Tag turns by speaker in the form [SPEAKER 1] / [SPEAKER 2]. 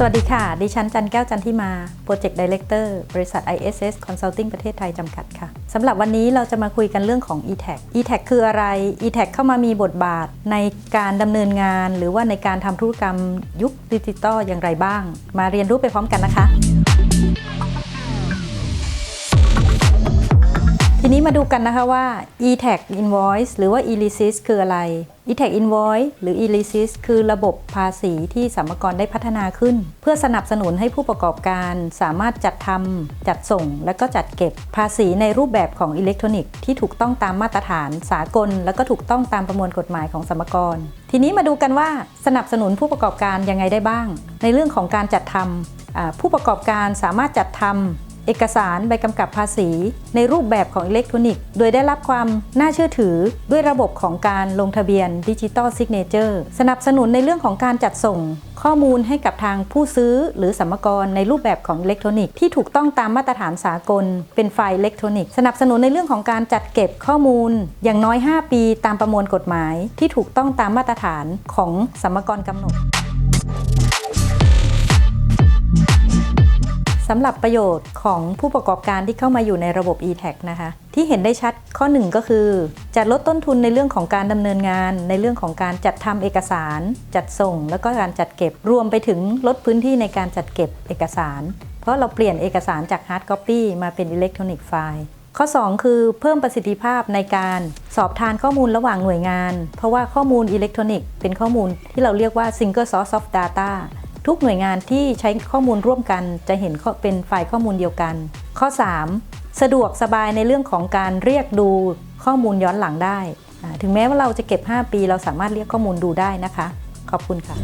[SPEAKER 1] สวัสดีค่ะ ดิฉันจันแก้วจันทิมาโปรเจกต์ดีเลกเตอร์บริษัท ISS Consulting ประเทศไทยจำกัดค่ะสำหรับวันนี้เราจะมาคุยกันเรื่องของ e-tag e-tag คืออะไร e-tag เข้ามามีบทบาทในการดำเนินงาน หรือว่าในการทำธุรกรรมยุคดิจิตอลอย่างไรบ้าง มาเรียนรู้ไปพร้อมกันนะคะ ทีนี้มาดูกันนะคะว่า e-tag invoice หรือว่า e-receipt คืออะไร e-tag invoice หรือ e-receipt คือระบบภาษีที่สรรกรได้พัฒนาขึ้น เพื่อสนับสนุนให้ผู้ประกอบการสามารถจัดทำจัดส่ง และก็จัดเก็บภาษีในรูปแบบของอิเล็กทรอนิกส์ที่ถูกต้องตามมาตรฐานสากล และก็ถูกต้องตามประมวลกฎหมายของสรรกร ทีนี้มาดูกันว่าสนับสนุนผู้ประกอบการยังไงได้บ้าง ในเรื่องของการจัดทำผู้ประกอบการสามารถจัดทำ เอกสารใบกำกับภาษี ในรูปแบบของอิเล็กทรอนิกส์ โดยได้รับความน่าเชื่อถือด้วยระบบของการลงทะเบียนดิจิ t a ลซิกเนเจอร์สนับสนุนในเรื่องของการจัดส่งข้อมูลให้กับทางผู้ซื้อหรือสัมมกรในรูปแบบของอิเล็กทรอนิกส์ที่ถูกต้องตามมาตรฐานสากล เป็นไฟล์อิเล็กทรอนิกส์สนับสนุนในเรื่องของการจัดเก็บข้อมูล อย่างน้อย 5 ปีตามประมวลกฎหมาย ที่ถูกต้องตามมาตรฐานของสัมมกรกำหนด สำหรับประโยชน์ของผู้ประกอบการที่เข้ามาอยู่ในระบบ e-tag นะคะ ที่เห็นได้ชัดข้อหนึ่งก็คือ จะลดต้นทุนในเรื่องของการดำเนินงาน ในเรื่องของการจัดทำเอกสาร จัดส่ง แล้วก็การจัดเก็บรวมไปถึงลดพื้นที่ในการจัดเก็บเอกสาร เพราะเราเปลี่ยนเอกสารจาก hard copy มาเป็นอิเล็กทรอนิกส์ไฟล์ข้อ 2 คือเพิ่มประสิทธิภาพในการสอบทานข้อมูลระหว่างหน่วยงาน เพราะว่าข้อมูลอิเล็กทรอนิกส์เป็นข้อมูลที่เราเรียกว่า single source of data ทุกหน่วยงานที่ใช้ข้อมูลร่วมกัน จะเห็นข้อเป็นไฟล์ข้อมูลเดียวกัน ข้อ 3 สะดวกสบายในเรื่องของการเรียกดูข้อมูลย้อนหลังได้ ถึงแม้ว่าเราจะเก็บ 5 ปี เราสามารถเรียกข้อมูลดูได้นะคะ ขอบคุณค่ะ